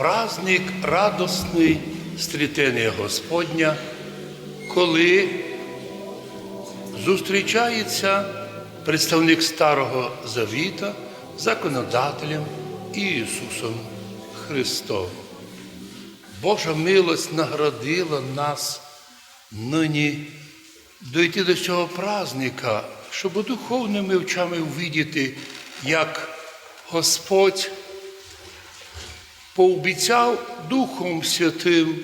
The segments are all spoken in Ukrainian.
праздник радосний стрітення Господня, коли зустрічається представник Старого Завіта законодателем Ісусом Христом. Божа милость наградила нас нині дойти до цього праздника, щоб духовними очами увидіти, як Господь пообіцяв Духом Святим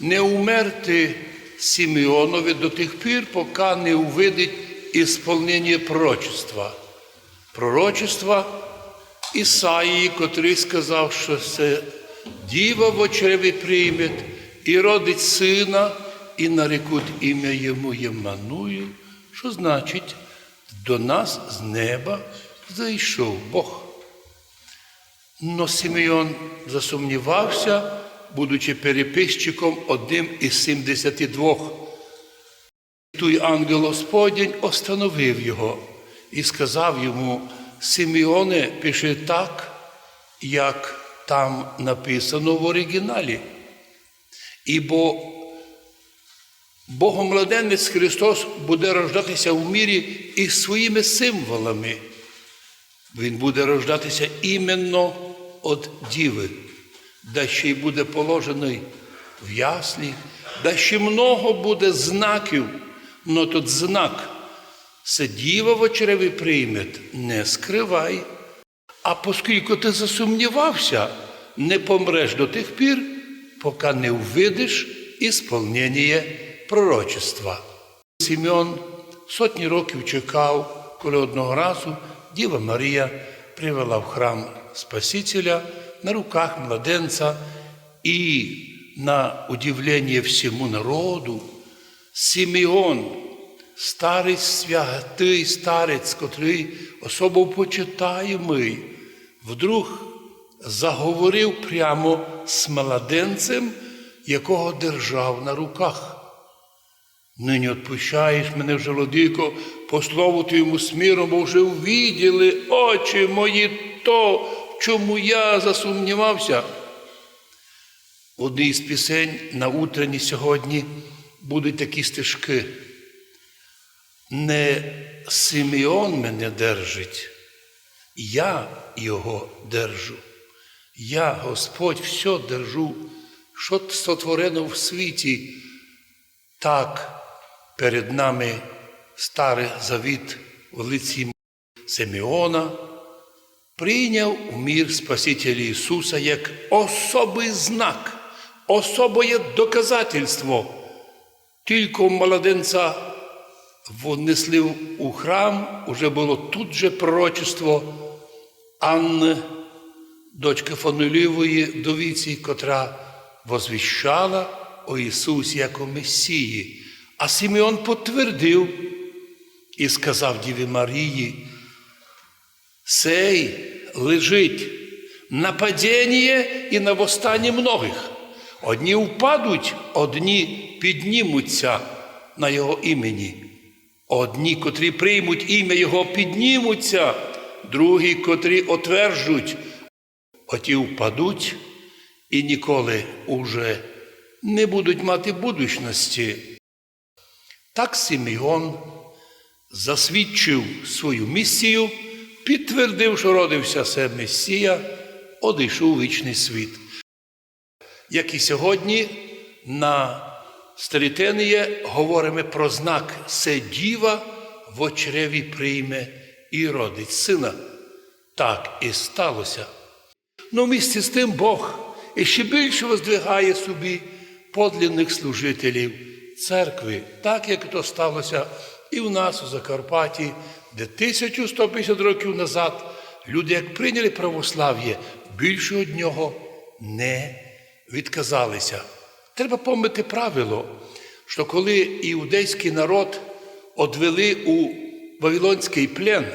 не умерти Симеонові до тих пір, поки не увидить ісполнення пророчества. Пророчества Ісаїї, котрий сказав, що це діва в очреві прийме і родить сина, і нарекуть ім'я йому Ємануїл, що значить, до нас з неба зайшов Бог. Но Симеон засумнівався, будучи переписчиком одним із 72. Той ангел Господень остановив його і сказав йому: Симеоне, пиши так, як там написано в оригіналі. Ібо Богомладенець Христос буде рождатися в мірі із своїми символами. Він буде рождатися іменно від діви, да ще й буде положений в яслі, да ще много буде знаків, но тут знак це діва в очреві прийме, не скривай. А оскільки ти засумнівався, не помреш до тих пір, поки не увидиш ісполнення пророчества. Сімеон сотні років чекав, коли одного разу Діва Марія привела в храм Спасителя на руках младенця і на удивлення всьому народу Симеон, старий святий старець, котрий особо почитаємий, вдруг заговорив прямо з младенцем, якого держав на руках. Нині відпущаєш мене вже, владико, по слову твоєму сміру, бо вже увіділи очі мої то, чому я засумнівався. Одній з пісень на утренні сьогодні будуть такі стежки. Не Симеон мене держить, я його держу. Я, Господь, все держу, що сотворено в світі. Так перед нами старий завіт в лиці Симеона прийняв у мір Спасителя Ісуса як особий знак, особоє доказательство. Тільки младенця внесли у храм, уже було тут же пророчество Анни, дочки Фанилівої вдовіці, котра возвіщала о Ісусі як о Месії. А Симеон потвердив і сказав Діві Марії, сей лежить на падіння і на восстанні многих. Одні впадуть, одні піднімуться на Його імені. Одні, котрі приймуть ім'я Його, піднімуться, другі, котрі отвержуть, оті впадуть і ніколи уже не будуть мати будучності. Так Симеон засвідчив свою місію, підтвердив, що родився це Месія, одійшов вічний світ. Як і сьогодні на Старітеніє говоримо про знак «Се діва в очреві прийме і родить сина. Так і сталося. Ну, в місті з тим Бог іще більше воздвигає собі подлинних служителів церкви, так як то сталося і в нас у Закарпатті, де 1150 років назад люди, як прийняли православ'я, більше від нього не відказалися. Треба пам'ятати правило, що коли іудейський народ одвели у Вавилонський плен,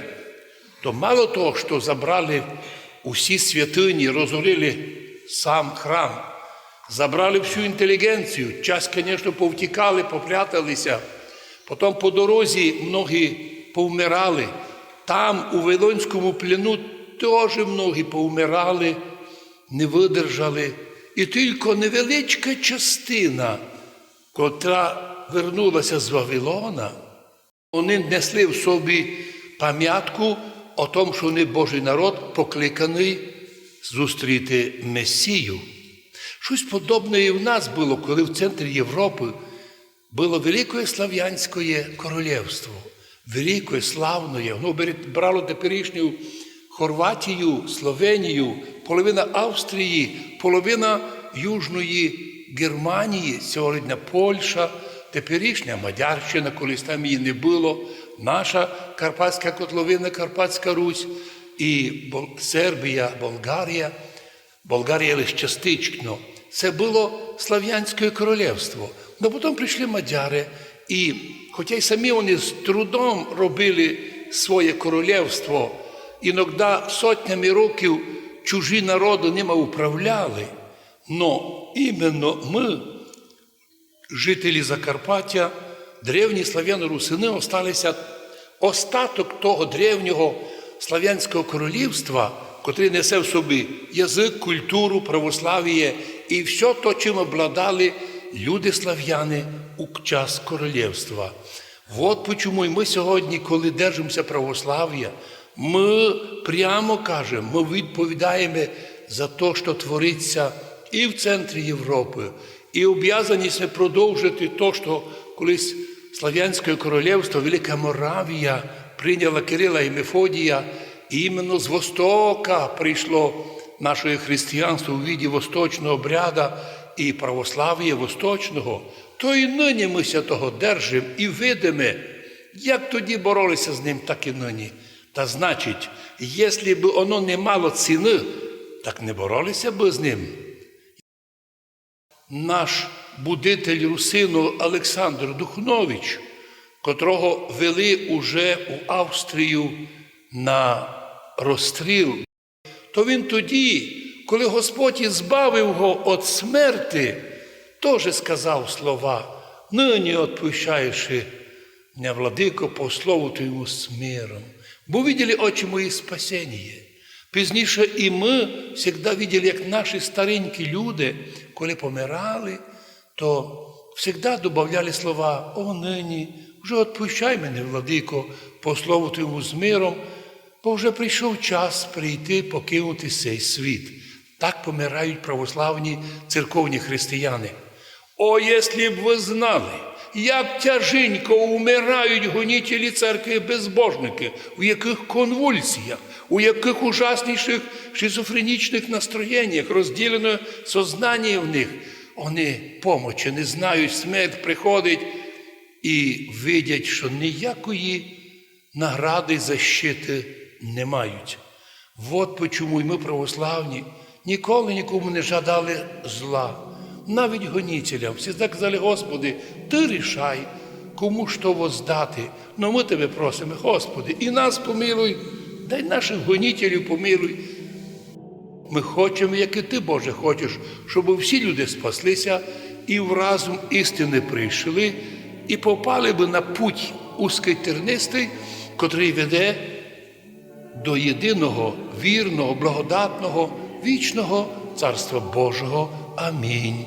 то мало того, що забрали усі святині, розорили сам храм, забрали всю інтелігенцію, час, звісно, повтікали, попряталися. Потім по дорозі многі повмирали. Там, у Вавилонському плену, теж многі повмирали, не видержали І тільки невеличка частина, котра вернулася з Вавилона, вони несли в собі пам'ятку о тому, що вони Божий народ покликаний зустріти Месію. Щось подобне і в нас було, коли в центрі Європи було Велике Слав'янське королівство, велике, славне, воно брало теперішню Хорватію, Словенію, половина Австрії, половина Южної Германії, сьогодні Польща, теперішня Мадярщина, колись там її не було, наша Карпатська котловина, Карпатська Русь і Сербія, Болгарія. Болгарія лише частично. Це було Слав'янське королівство. Но потім прийшли мадяри, і хоча й самі вони з трудом робили своє королівство, іноді сотнями років чужі народи ними управляли, но іменно ми, жителі Закарпаття, древні слав'яно-русини, осталися остаток того древнього слав'янського королівства, котрий несе в собі язик, культуру, православ'я і все то, чим обладали люди слав'яни у час королівства. От почому і ми сьогодні, коли держимося православ'я, ми прямо кажемо, ми відповідаємо за те, що твориться і в центрі Європи, і об'язаність продовжити те, що колись Слав'янське королівство, Велика Моравія прийняла Кирила і Мефодія, іменно з Востока прийшло наше християнство у віді восточного обряда і православ'я восточного, то і нині ми ся того держимо і видимо, як тоді боролися з ним, так і нині. Та значить, якщо б воно не мало ціни, так не боролися б з ним. Наш будитель Русину Олександр Духнович, котрого вели уже у Австрію на розстріл, то він тоді, коли Господь збавив його від смерти, теж сказав слова, нині отпущаєши мене, владико, по слову твоєму з миром. Бо виділи очі мої спасіння. Пізніше і ми завжди виділи, як наші старенькі люди, коли помирали, то завжди додавали слова О нині, вже отпущай мене, владико, по слову твоєму з миром, бо вже прийшов час прийти, покинути цей світ. Так помирають православні церковні християни. О, якщо б ви знали, як тяженько умирають гонітелі церкви безбожники, у яких конвульсіях, у яких ужасніших шизофренічних настроєннях, розділене сознання в них. Вони помочі не знають, смерть приходить і видять, що ніякої награди защити не мають. От чому й ми православні ніколи нікому не жадали зла, навіть гонітелям. Всі казали, Господи, Ти рішай, кому що воздати. Ну ми тебе просимо, Господи, і нас помилуй, дай наших гонітелів помилуй. Ми хочемо, як і ти, Боже, хочеш, щоб всі люди спаслися і в разум істини прийшли, і попали би на путь узкий тернистий, котрий веде до єдиного вірного, благодатного, вічного Царства Божого. Амінь.